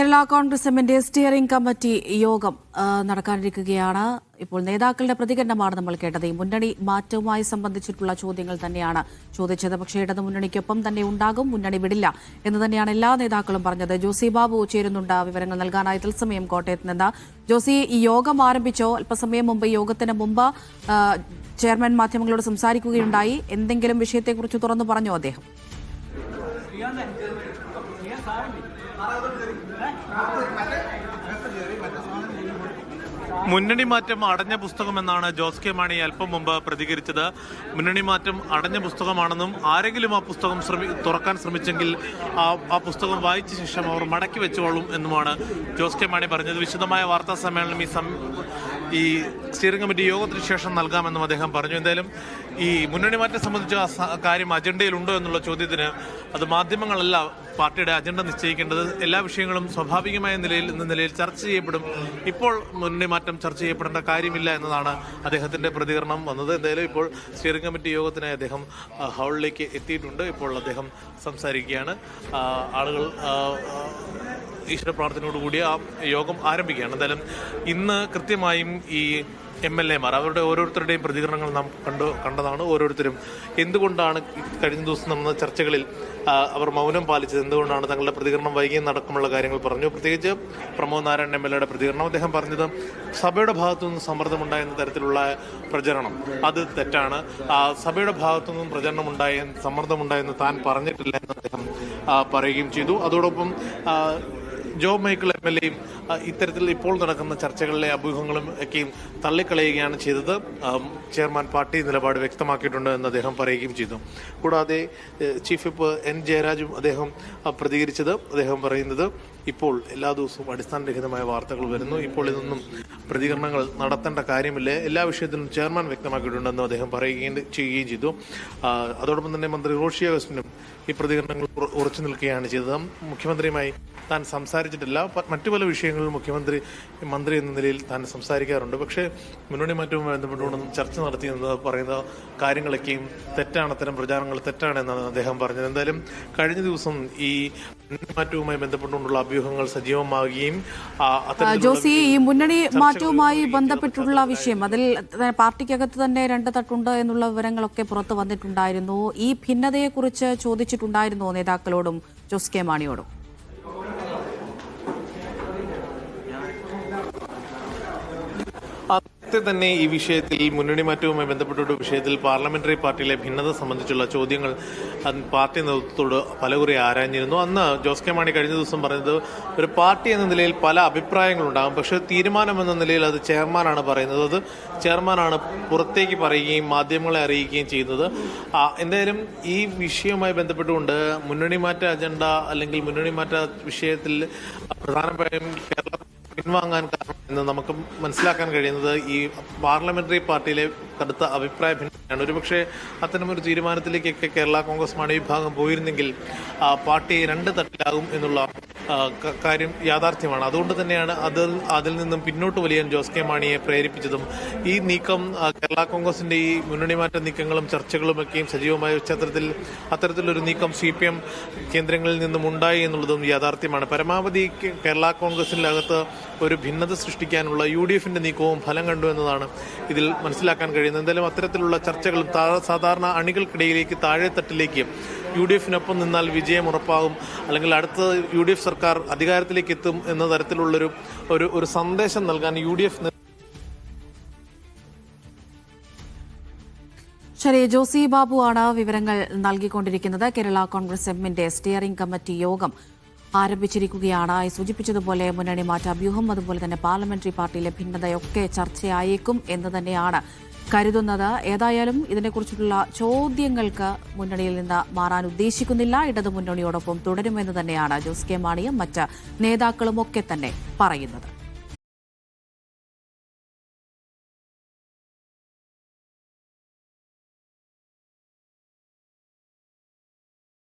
കേരള കോൺഗ്രസ് എമ്മിന്റെ steering committee യോഗം നടക്കാനിരിക്കുകയാണ് ഇപ്പോൾ നേതാക്കളുടെ പ്രതികരണമാണ് നമ്മൾ കേട്ടത് ഈ മുന്നണി മാറ്റവുമായി സംബന്ധിച്ചിട്ടുള്ള ചോദ്യങ്ങൾ തന്നെയാണ് ചോദിച്ചത് പക്ഷേ ഇടതു മുന്നണിക്കൊപ്പം തന്നെ ഉണ്ടാകും മുന്നണി വിടില്ല എന്ന് തന്നെയാണ് എല്ലാ നേതാക്കളും പറഞ്ഞത് ജോസി ബാബു ചേരുന്നുണ്ട് വിവരങ്ങൾ നൽകാനായി തത്സമയം കോട്ടയത്ത് നിന്ന് ജോസി ഈ യോഗം ആരംഭിച്ചോ അല്പസമയം മുമ്പ് യോഗത്തിന് മുമ്പ് ചെയർമാൻ മാധ്യമങ്ങളോട് സംസാരിക്കുകയുണ്ടായി എന്തെങ്കിലും വിഷയത്തെക്കുറിച്ച് തുറന്നു പറഞ്ഞോ അദ്ദേഹം മുന്നണി മാറ്റം അടഞ്ഞ പുസ്തകമെന്നാണ് ജോസ് കെ മാണി അല്പം മുമ്പ് പ്രതികരിച്ചത്. മുന്നണി മാറ്റം അടഞ്ഞ പുസ്തകമാണെന്നും ആരെങ്കിലും ആ പുസ്തകം ശ്രമി തുറക്കാൻ ശ്രമിച്ചെങ്കിൽ ആ ആ പുസ്തകം വായിച്ച ശേഷം അവർ മടക്കി വെച്ചോളും എന്നുമാണ് ജോസ് കെ മാണി പറഞ്ഞത്. വിശദമായ വാർത്താ സമ്മേളനം ഈ ഈ സ്റ്റിയറിംഗ് കമ്മിറ്റി യോഗത്തിന് ശേഷം നൽകാമെന്നും അദ്ദേഹം പറഞ്ഞു. എന്തായാലും ഈ മുന്നണി മാറ്റം സംബന്ധിച്ച കാര്യം അജണ്ടയിലുണ്ടോ എന്നുള്ള ചോദ്യത്തിന് അത് മാധ്യമങ്ങളല്ല പാർട്ടിയുടെ അജണ്ട നിശ്ചയിക്കേണ്ടത്. എല്ലാ വിഷയങ്ങളും സ്വാഭാവികമായ നിലയിൽ എന്ന നിലയിൽ ചർച്ച ചെയ്യപ്പെടും. ഇപ്പോൾ മുന്നണി മാറ്റം ചർച്ച ചെയ്യപ്പെടേണ്ട കാര്യമില്ല എന്നതാണ് അദ്ദേഹത്തിന്റെ പ്രതികരണം വന്നത്. എന്തായാലും ഇപ്പോൾ സ്റ്റിയറിംഗ് കമ്മിറ്റി യോഗത്തിനായി അദ്ദേഹം ഹാളിലേക്ക് എത്തിയിട്ടുണ്ട്. ഇപ്പോൾ അദ്ദേഹം സംസാരിക്കുകയാണ്. ആളുകൾ ഈശ്വര പ്രാർത്ഥനയോടുകൂടി ആ യോഗം ആരംഭിക്കുകയാണ്. എന്തായാലും ഇന്ന് കൃത്യമായും ഈ എം എൽ എമാർ അവരുടെ ഓരോരുത്തരുടെയും പ്രതികരണങ്ങൾ നാം കണ്ടു കണ്ടതാണ് ഓരോരുത്തരും. എന്തുകൊണ്ടാണ് കഴിഞ്ഞ ദിവസം നടന്ന ചർച്ചകളിൽ അവർ മൗനം പാലിച്ചത്? എന്തുകൊണ്ടാണ് തങ്ങളുടെ പ്രതികരണം വൈകിയെന്നടക്കമുള്ള കാര്യങ്ങൾ പറഞ്ഞു? പ്രത്യേകിച്ച് പ്രമോദ് നാരായണൻ എം എൽ എയുടെ പ്രതികരണം അദ്ദേഹം പറഞ്ഞത് സഭയുടെ ഭാഗത്തുനിന്നും സമ്മർദ്ദമുണ്ടായെന്ന തരത്തിലുള്ള പ്രചരണം. അത് തെറ്റാണ്. സഭയുടെ ഭാഗത്തുനിന്നും പ്രചരണം ഉണ്ടായ സമ്മർദ്ദമുണ്ടായെന്ന് താൻ പറഞ്ഞിട്ടില്ല എന്ന് അദ്ദേഹം പറയുകയും ചെയ്തു. അതോടൊപ്പം ജോ മൈക്കിൾ എം എൽ എയും ഇത്തരത്തിൽ ഇപ്പോൾ നടക്കുന്ന ചർച്ചകളിലെ അഭ്യൂഹങ്ങളും ഒക്കെയും തള്ളിക്കളയുകയാണ് ചെയ്തത്. ചെയർമാൻ പാർട്ടി നിലപാട് വ്യക്തമാക്കിയിട്ടുണ്ട് എന്ന് അദ്ദേഹം പറയുകയും ചെയ്തു. കൂടാതെ ചീഫ് വിപ്പ് എൻ ജയരാജും അദ്ദേഹം പ്രതികരിച്ചത് അദ്ദേഹം പറയുന്നത് ഇപ്പോൾ എല്ലാ ദിവസവും അടിസ്ഥാനരഹിതമായ വാർത്തകൾ വരുന്നു. ഇപ്പോൾ ഇതൊന്നും പ്രതികരണങ്ങൾ നടത്തേണ്ട കാര്യമില്ല. എല്ലാ വിഷയത്തിലും ചെയർമാൻ വ്യക്തമാക്കിയിട്ടുണ്ടെന്നും അദ്ദേഹം പറയുകയും ചെയ്യുകയും ചെയ്തു. അതോടൊപ്പം തന്നെ മന്ത്രി റോഷി അഗസ്റ്റിനും ഈ പ്രതികരണങ്ങൾ ഉറ- ഉറച്ചു നിൽക്കുകയാണ് ചെയ്തത്. മുഖ്യമന്ത്രിയുമായി താൻ സംസാരിച്ചിട്ടില്ല. മറ്റു പല വിഷയങ്ങളിലും മുഖ്യമന്ത്രി മന്ത്രി എന്ന നിലയിൽ താൻ സംസാരിക്കാറുണ്ട്. പക്ഷേ മുന്നണി മാറ്റവുമായി ബന്ധപ്പെട്ടുകൊണ്ട് ചർച്ച നടത്തിയെന്ന് പറയുന്ന കാര്യങ്ങളൊക്കെയും തെറ്റാണ് അത്തരം പ്രചാരണങ്ങൾ തെറ്റാണെന്നാണ് അദ്ദേഹം പറഞ്ഞത്. എന്തായാലും കഴിഞ്ഞ ദിവസം ഈ മുന്നണി മാറ്റവുമായി ബന്ധപ്പെട്ടുകൊണ്ടുള്ള അഭ്യൂഹങ്ങൾ സജീവമാകുകയും ജോസി ഈ മുന്നണി മാറ്റവുമായി ബന്ധപ്പെട്ടുള്ള വിഷയം അതിൽ പാർട്ടിക്കകത്ത് തന്നെ രണ്ട് തട്ടുണ്ട് എന്നുള്ള വിവരങ്ങളൊക്കെ പുറത്തു വന്നിട്ടുണ്ടായിരുന്നു. ഈ ഭിന്നതയെക്കുറിച്ച് ചോദിച്ചിട്ടുണ്ടായിരുന്നോ നേതാക്കളോടും ജോസ് കെ മാണിയോടും? തന്നെ ഈ വിഷയത്തിൽ മുന്നണി മാറ്റവുമായി ബന്ധപ്പെട്ട വിഷയത്തിൽ പാർലമെന്ററി പാർട്ടിയിലെ ഭിന്നത സംബന്ധിച്ചുള്ള ചോദ്യങ്ങൾ പാർട്ടി നേതൃത്വത്തോട് പലകുറി ആരാഞ്ഞിരുന്നു. അന്ന് ജോസ് കെ മാണി കഴിഞ്ഞ ദിവസം പറഞ്ഞത് ഒരു പാർട്ടി എന്ന നിലയിൽ പല അഭിപ്രായങ്ങളുണ്ടാകും പക്ഷെ തീരുമാനം എന്ന നിലയിൽ അത് ചെയർമാനാണ് പറയുന്നത്. അത് ചെയർമാനാണ് പുറത്തേക്ക് പറയുകയും മാധ്യമങ്ങളെ അറിയിക്കുകയും ചെയ്യുന്നത്. എന്തായാലും ഈ വിഷയവുമായി ബന്ധപ്പെട്ടുകൊണ്ട് മുന്നണി മാറ്റ അജണ്ട അല്ലെങ്കിൽ മുന്നണി മാറ്റ വിഷയത്തിൽ പ്രധാനമായും കേരള പിൻവാങ്ങാൻ കാരണം എന്ന് നമുക്ക് മനസ്സിലാക്കാൻ കഴിയുന്നത് ഈ പാർലമെന്ററി പാർട്ടിയിലെ കടുത്ത അഭിപ്രായ ഭിന്നതയാണ്. ഒരുപക്ഷെ അത്തരമൊരു തീരുമാനത്തിലേക്കൊക്കെ കേരള കോൺഗ്രസ് മാണി വിഭാഗം പോയിരുന്നെങ്കിൽ പാർട്ടി രണ്ട് തട്ടിലാകും എന്നുള്ള കാര്യം യാഥാർത്ഥ്യമാണ്. അതുകൊണ്ട് തന്നെയാണ് അത് അതിൽ നിന്നും പിന്നോട്ട് വലിയാൻ ജോസ് കെ മാണിയെ പ്രേരിപ്പിച്ചതും ഈ നീക്കം കേരള കോൺഗ്രസിന്റെ ഈ മുന്നണി മാറ്റ നീക്കങ്ങളും ചർച്ചകളും ഒക്കെയും സജീവമായ പശ്ചാത്തലത്തിൽ അത്തരത്തിലൊരു നീക്കം സി പി എം കേന്ദ്രങ്ങളിൽ നിന്നും ഉണ്ടായി എന്നുള്ളതും യാഥാർത്ഥ്യമാണ്. പരമാവധി കേരള കോൺഗ്രസിനകത്ത് ഒരു ഭിന്നത സൃഷ്ടിക്കാനുള്ള യു ഡി എഫിന്റെ നീക്കവും ഫലം കണ്ടു എന്നതാണ് ഇതിൽ മനസ്സിലാക്കാൻ കഴിയുന്നത്. എന്തായാലും അത്തരത്തിലുള്ള ചർച്ചകളും സാധാരണ അണികൾക്കിടയിലേക്ക് താഴെത്തട്ടിലേക്ക് യു ഡി എഫിനൊപ്പം നിന്നാൽ വിജയം ഉറപ്പാകും. അല്ലെങ്കിൽ അടുത്ത യു ഡി എഫ് സർക്കാർ അധികാരത്തിലേക്ക് എത്തും എന്ന തരത്തിലുള്ളൊരു ഒരു ഒരു സന്ദേശം നൽകാൻ യു ഡി എഫ് ശരി ജോസി ബാബു ആണ് വിവരങ്ങൾ നൽകിക്കൊണ്ടിരിക്കുന്നത്. കേരള കോൺഗ്രസ് എമ്മിന്റെ സ്റ്റിയറിംഗ് കമ്മിറ്റി യോഗം ആരംഭിച്ചിരിക്കുകയാണ്. സൂചിപ്പിച്ചതുപോലെ മുന്നണി മാറ്റ അഭ്യൂഹം അതുപോലെ തന്നെ പാർലമെന്ററി പാർട്ടിയിലെ ഭിന്നതയൊക്കെ ചർച്ചയായേക്കും എന്ന് തന്നെയാണ് കരുതുന്നത്. ഏതായാലും ഇതിനെക്കുറിച്ചുള്ള ചോദ്യങ്ങൾക്ക് മുന്നണിയിൽ നിന്ന് മാറാൻ ഉദ്ദേശിക്കുന്നില്ല. ഇടതു മുന്നണിയോടൊപ്പം തുടരുമെന്ന് തന്നെയാണ് ജോസ് കെ മാണിയും മറ്റ് നേതാക്കളുമൊക്കെ തന്നെ പറയുന്നത്.